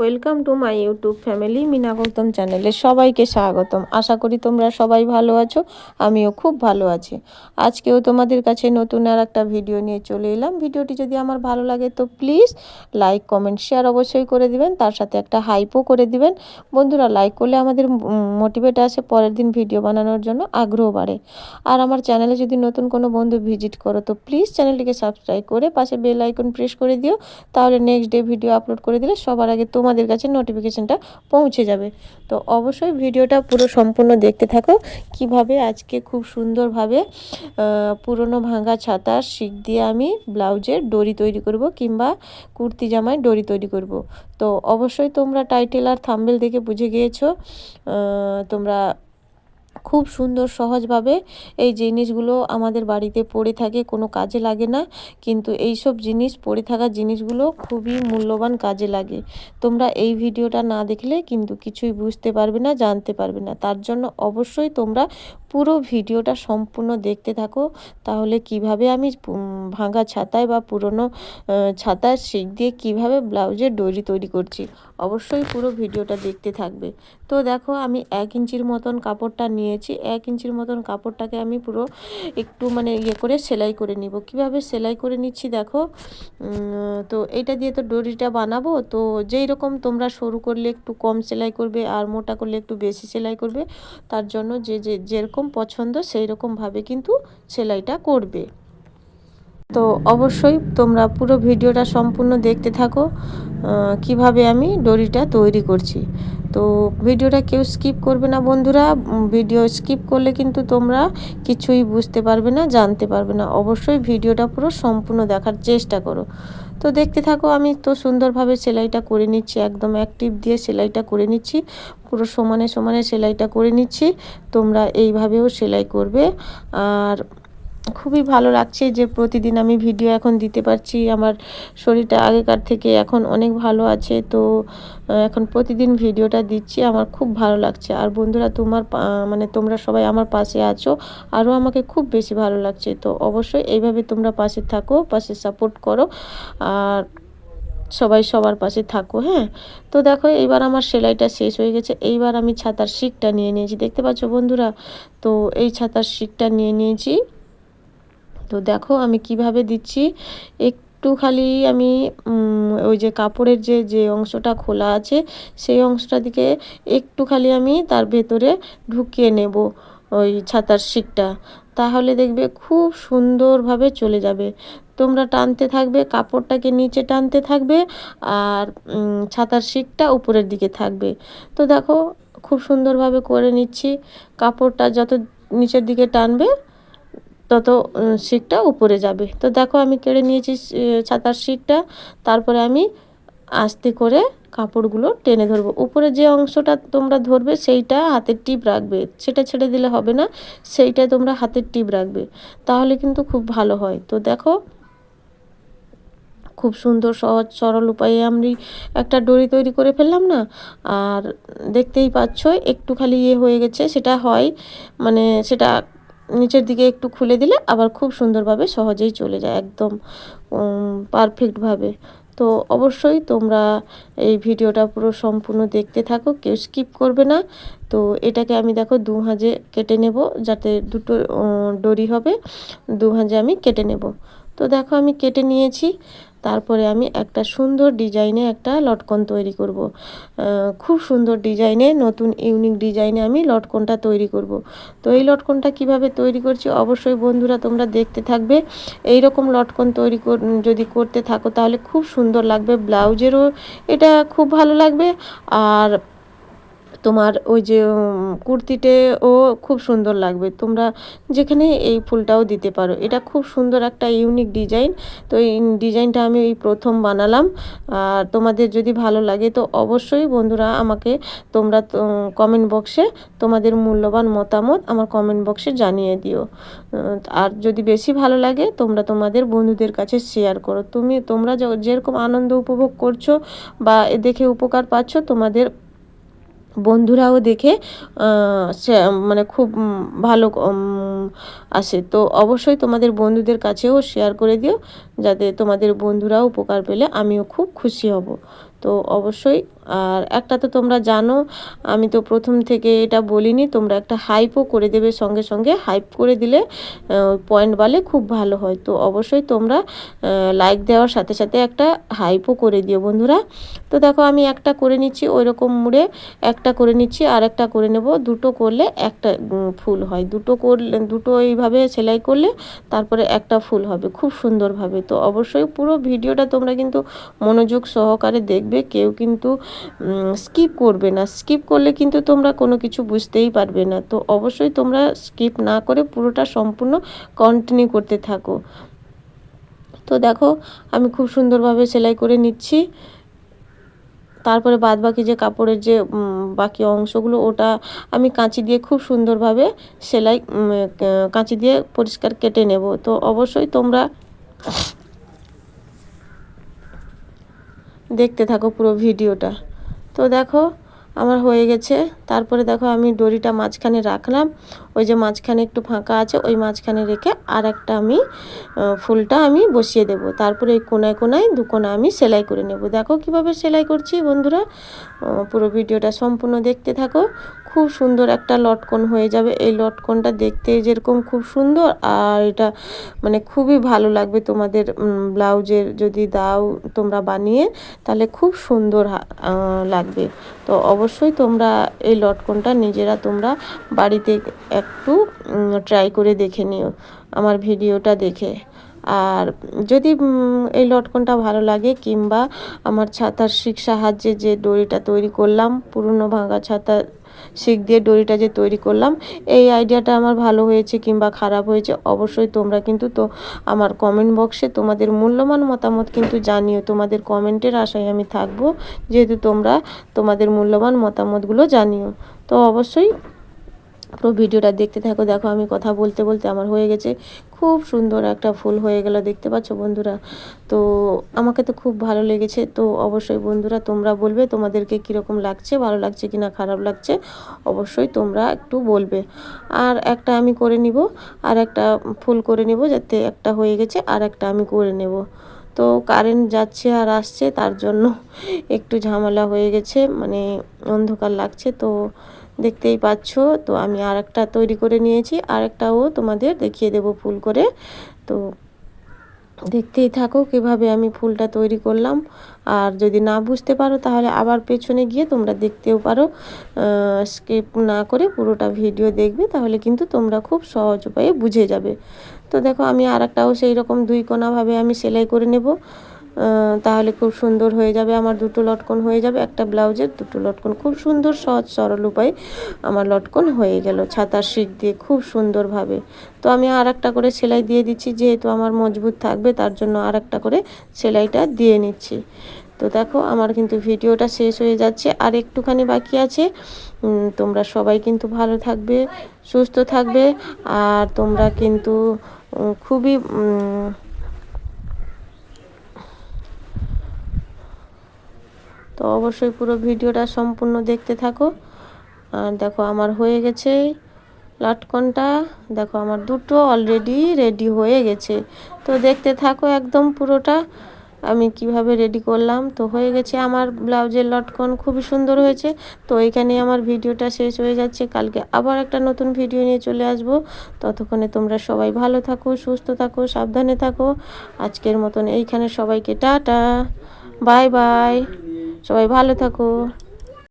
Welcome to my YouTube family Meena Gautam চ্যানেলে সবাইকে স্বাগতম। আশা করি তোমরা সবাই ভালো আছো, আমিও খুব ভালো আছি। আজকেও তোমাদের কাছে নতুন আর একটা ভিডিও নিয়ে চলে এলাম। ভিডিওটি যদি আমার ভালো লাগে তো প্লিজ লাইক, কমেন্ট, শেয়ার অবশ্যই করে দিবেন। তার সাথে একটা হাইপও করে দিবেন। বন্ধুরা, লাইক করলে আমাদের মোটিভেট আসে পরের দিন ভিডিও বানানোর জন্য, আগ্রহ বাড়ে। আর আমার চ্যানেলে যদি নতুন কোনো বন্ধু ভিজিট করো তো প্লিজ চ্যানেলটিকে সাবস্ক্রাইব করে পাশে বেল আইকন প্রেস করে দিও। তাহলে নেক্সট ডে ভিডিও আপলোড করে দিলে সবার আগে তোমাদের কাছে নোটিফিকেশানটা পৌঁছে যাবে। তো অবশ্যই ভিডিওটা পুরো সম্পূর্ণ দেখতে থাকো। কীভাবে আজকে খুব সুন্দরভাবে পুরনো ভাঙা ছাতার শিক দিয়ে আমি ব্লাউজের ডরি তৈরি করব কিংবা কুর্তি জামায় ডরি তৈরি করব। তো অবশ্যই তোমরা টাইটেল আর থাম্বেল দেখে বুঝে গিয়েছো। তোমরা খুব সুন্দর, সহজভাবে এই জিনিসগুলো আমাদের বাড়িতে পড়ে থাকে, কোনো কাজে লাগে না। কিন্তু এই সব জিনিস, পড়ে থাকা জিনিসগুলো খুবই মূল্যবান কাজে লাগে। তোমরা এই ভিডিওটা না দেখলে কিন্তু কিছুই বুঝতে পারবে না, জানতে পারবে না। তার জন্য অবশ্যই তোমরা পুরো ভিডিওটা সম্পূর্ণ দেখতে থাকো। তাহলে কীভাবে আমি ভাঙা ছাতায় বা পুরনো ছাতার শিক দিয়ে কীভাবে ব্লাউজের ডরি তৈরি করছি? অবশ্যই পুরো ভিডিওটা দেখতে থাকবে। তো দেখো, আমি এক ইঞ্চির মতন কাপড়টা নিয়েছি। এক ইঞ্চির মতন কাপড়টাকে আমি পুরো একটু মানে ইয়ে করে সেলাই করে নিব। কীভাবে সেলাই করে নিচ্ছি দেখো? তো এইটা দিয়ে তো ডরিটা বানাবো। তো যেই রকম তোমরা সরু করলে একটু কম সেলাই করবে আর মোটা করলে একটু বেশি সেলাই করবে, তার জন্য যে যে, যেরকম পছন্দ সেই রকমভাবে কিন্তু সেলাইটা করবে। তো অবশ্যই তোমরা পুরো ভিডিওটা সম্পূর্ণ দেখতে থাকো কীভাবে আমি ডরিটা তৈরি করছি। তো ভিডিওটা কেউ স্কিপ করবে না বন্ধুরা ভিডিও স্কিপ করলে কিন্তু তোমরা কিছুই বুঝতে পারবে না, জানতে পারবে না। অবশ্যই ভিডিওটা পুরো সম্পূর্ণ দেখার চেষ্টা করো। তো দেখতে থাকো, আমি তো সুন্দরভাবে সেলাইটা করে নিচ্ছি, একদম অ্যাক্টিভ দিয়ে সেলাইটা করে নিচ্ছি, পুরো সমানে সমানে সেলাইটা করে নিচ্ছি, তোমরা এইভাবেও সেলাই করবে। আর খুবই ভালো লাগছে যে প্রতিদিন আমি ভিডিও এখন দিতে পারছি। আমার শরীরটা আগেকার থেকে এখন অনেক ভালো আছে, তো এখন প্রতিদিন ভিডিওটা দিচ্ছি। আমার খুব ভালো লাগছে। আর বন্ধুরা, তোমার মানে তোমরা সবাই আমার পাশে আছো, আরও আমাকে খুব বেশি ভালো লাগছে। তো অবশ্যই এইভাবে তোমরা পাশে থাকো, পাশে সাপোর্ট করো, আর সবাই সবার পাশে থাকো হ্যাঁ? তো দেখো, এইবার আমার সেলাইটা শেষ হয়ে গেছে। এইবার আমি ছাতার শিকটা নিয়ে নিয়েছি। দেখতে পাচ্ছ বন্ধুরা? তো এই ছাতার শিকটা নিয়ে নিয়েছি। তো দেখো আমি কীভাবে দিচ্ছি। একটু খালি আমি ওই যে কাপড়ের যে যে অংশটা খোলা আছে, সেই অংশটা দিকে একটু খালি আমি তার ভেতরে ঢুকিয়ে নেব ওই ছাতার শিকটা তাহলে দেখবে খুব সুন্দরভাবে চলে যাবে। তোমরা টানতে থাকবে, কাপড়টাকে নিচে টানতে থাকবে আর ছাতার শিকটা উপরের দিকে থাকবে। তো দেখো খুব সুন্দরভাবে করে নিচ্ছি। কাপড়টা যত নিচের দিকে টানবে তত শিকটা উপরে যাবে। তো দেখো আমি কেড়ে নিয়েছি ছাতার শিকটা তারপরে আমি আস্তে করে কাপড়গুলো টেনে ধরবো। উপরে যে অংশটা তোমরা ধরবে, সেইটা হাতের টিপ রাখবে। সেটা ছেড়ে দিলে হবে না, সেইটা তোমরা হাতের টিপ রাখবে। তাহলে কিন্তু খুব ভালো হয়। তো দেখো, খুব সুন্দর, সহজ, সরল উপায়ে আমি একটা ডরি তৈরি করে ফেললাম না? আর দেখতেই পাচ্ছ, একটু খালি ইয়ে হয়ে গেছে। সেটা হয় মানে সেটা নিচের দিকে একটু খুলে দিলে আবার খুব সুন্দরভাবে সহজেই চলে যায়, একদম পারফেক্টভাবে তো অবশ্যই তোমরা এই ভিডিওটা পুরো সম্পূর্ণ দেখতে থাকো, কেউ স্কিপ করবে না। তো এটাকে আমি দেখো দু হাজে কেটে নেব যাতে দুটো ডরি হবে দু হাজে আমি কেটে নেব। তো দেখো আমি কেটে নিয়েছি। তারপরে আমি একটা সুন্দর ডিজাইনে একটা লটকন তৈরি করব। খুব সুন্দর ডিজাইনে, নতুন, ইউনিক ডিজাইনে আমি লটকনটা তৈরি করব। তো এই লটকনটা কীভাবে তৈরি করছি অবশ্যই বন্ধুরা তোমরা দেখতে থাকবে এই রকম লটকন তৈরি যদি করতে থাকো তাহলে খুব সুন্দর লাগবে, ব্লাউজেরও এটা খুব ভালো লাগবে আর তোমার ওই যে কুর্তিতেও খুব সুন্দর লাগবে। তোমরা যেখানে এই ফুলটাও দিতে পারো। এটা খুব সুন্দর একটা ইউনিক ডিজাইন তো এই ডিজাইনটা আমি এই প্রথম বানালাম। আর তোমাদের যদি ভালো লাগে তো অবশ্যই বন্ধুরা আমাকে তোমরা কমেন্ট বক্সে তোমাদের মূল্যবান মতামত আমার কমেন্ট বক্সে জানিয়ে দিও। আর যদি বেশি ভালো লাগে তোমরা তোমাদের বন্ধুদের কাছে শেয়ার করো। তুমি, তোমরা যেরকম আনন্দ উপভোগ করছ বা দেখে উপকার পাচ্ছ তোমাদের বন্ধুরাও দেখে মানে খুব ভালো আসে। তো অবশ্যই তোমাদের বন্ধুদের কাছেও শেয়ার করে দিও, যাতে তোমাদের বন্ধুরাও উপকার পেলে আমিও খুব খুশি হব। তো অবশ্যই। আর একটা তো তোমরা জানো, আমি তো প্রথম থেকে এটা বলিনি, তোমরা একটা হাইপও করে দেবে সঙ্গে সঙ্গে। হাইপ করে দিলে পয়েন্ট বালে খুব ভালো হয়। তো অবশ্যই তোমরা লাইক দেওয়ার সাথে সাথে একটা হাইপও করে দিও বন্ধুরা। তো দেখো, আমি একটা করে নিচ্ছি ওই রকম মুড়ে, একটা করে নিচ্ছি আর একটা করে নেব। দুটো করলে একটা ফুল হয়। দুটো করলে, দুটো এইভাবে সেলাই করলে তারপরে একটা ফুল হবে, খুব সুন্দরভাবে। তো অবশ্যই পুরো ভিডিওটা তোমরা কিন্তু মনোযোগ সহকারে দেখবে। কেউ কিন্তু স্কিপ করবে না। স্কিপ করলে কিন্তু তোমরা কোনো কিছু বুঝতেই পারবে না। তো অবশ্যই তোমরা স্কিপ না করে পুরোটা সম্পূর্ণ কন্টিনিউ করতে থাকো। তো দেখো, আমি খুব সুন্দরভাবে সেলাই করে নিচ্ছি। তারপরে বাদ বাকি যে কাপড়ের যে বাকি অংশগুলো, ওটা আমি কাঁচি দিয়ে খুব সুন্দরভাবে সেলাই কাঁচি দিয়ে পরিষ্কার কেটে নেব। তো অবশ্যই তোমরা দেখতে থাকো পুরো ভিডিওটা। তো দেখো, আমার হয়ে গেছে। তারপরে দেখো, আমি দড়িটা মাঝখানে রাখলাম। ওই যে মাঝখানে একটু ফাঁকা আছে, ওই মাঝখানে রেখে আর একটা আমি ফুলটা আমি বসিয়ে দেব। তারপরে ওই কোনায় কোনায় দু কোনা আমি সেলাই করে নেব। দেখো কীভাবে সেলাই করছি বন্ধুরা। পুরো ভিডিওটা সম্পূর্ণ দেখতে থাকো। খুব সুন্দর একটা লটকন হয়ে যাবে। এই লটকনটা দেখতে যেরকম খুব সুন্দর আর এটা মানে খুবই ভালো লাগবে তোমাদের ব্লাউজের যদি দাও তোমরা বানিয়ে তাহলে খুব সুন্দর লাগবে। তো অবশ্যই তোমরা এই লটকনটা নিজেরা তোমরা বাড়িতে একটু ট্রাই করে দেখে নিও আমার ভিডিওটা দেখে। আর যদি এই লটকনটা ভালো লাগে কিংবা আমার ছাতার শিক সাহায্যে যে দড়িটা তৈরি করলাম, পুরনো ভাঙা ছাতা শিক দিয়ে দড়িটা যে তৈরি করলাম, এই আইডিয়াটা আমার ভালো হয়েছে কিংবা খারাপ হয়েছে, অবশ্যই তোমরা কিন্তু তো আমার কমেন্ট বক্সে তোমাদের মূল্যবান মতামত কিন্তু জানিও। তোমাদের কমেন্টের আশায় আমি থাকব, যেহেতু তোমরা তোমাদের মূল্যবান মতামতগুলো জানিও। তো অবশ্যই পুরো ভিডিওটা দেখতে থাকো। দেখো, আমি কথা বলতে বলতে আমার হয়ে গেছে। খুব সুন্দর একটা ফুল হয়ে গেল, দেখতে পাচ্ছ বন্ধুরা? তো আমাকে তো খুব ভালো লেগেছে। তো অবশ্যই বন্ধুরা, তোমরা বলবে তোমাদেরকে কীরকম লাগছে, ভালো লাগছে কি না খারাপ লাগছে, অবশ্যই তোমরা একটু বলবে। আর একটা আমি করে নিব, আর একটা ফুল করে নিব যাতে একটা হয়ে গেছে, আর একটা আমি করে নেব। তো কারেন্ট যাচ্ছে আর আসছে, তার জন্য একটু ঝামেলা হয়ে গেছে মানে অন্ধকার লাগছে, তো দেখতেই পাচ্ছ? তো আমি আর একটা তৈরি করে নিয়েছি। আরেকটাও তোমাদের দেখিয়ে দেব ফুল করে। তো দেখতেই থাকো কীভাবে আমি ফুলটা তৈরি করলাম। আর যদি না বুঝতে পারো তাহলে আবার পেছনে গিয়ে তোমরা দেখতেও পারো। স্কিপ না করে পুরোটা ভিডিও দেখবে, তাহলে কিন্তু তোমরা খুব সহজ উপায়ে বুঝে যাবে। তো দেখো আমি আর একটাও সেই রকম দুই কোনাভাবে আমি সেলাই করে নেব। তাহলে খুব সুন্দর হয়ে যাবে আমার দুটো লটকন হয়ে যাবে, একটা ব্লাউজের দুটো লটকন। খুব সুন্দর, সহজ, সরল উপায়ে আমার লটকন হয়ে গেল ছাতার শিক দিয়ে খুব সুন্দরভাবে। তো আমি আর একটা করে সেলাই দিয়ে দিচ্ছি, যেহেতু আমার মজবুত থাকবে, তার জন্য আর একটা করে সেলাইটা দিয়ে নিচ্ছি। তো দেখো, আমার কিন্তু ভিডিওটা শেষ হয়ে যাচ্ছে, আর একটুখানি বাকি আছে। তোমরা সবাই কিন্তু ভালো থাকবে, সুস্থ থাকবে, আর তোমরা কিন্তু খুবই তো অবশ্যই পুরো ভিডিওটা সম্পূর্ণ দেখতে থাকো। আর দেখো, আমার হয়ে গেছে লটকনটা। দেখো, আমার দুটো অলরেডি রেডি হয়ে গেছে। তো দেখতে থাকো একদম পুরোটা। আমি কীভাবে রেডি করলাম? তো হয়ে গেছে আমার ব্লাউজের লটকন। খুবই সুন্দর হয়েছে। তো এইখানে আমার ভিডিওটা শেষ হয়ে যাচ্ছে। কালকে আবার একটা নতুন ভিডিও নিয়ে চলে আসব। ততক্ষণে তোমরা সবাই ভালো থাকো, সুস্থ থাকো, সাবধানে থাকো। আজকের মতন এইখানে সবাইকে টাটা। Bye bye. সবাই ভালো থাকো।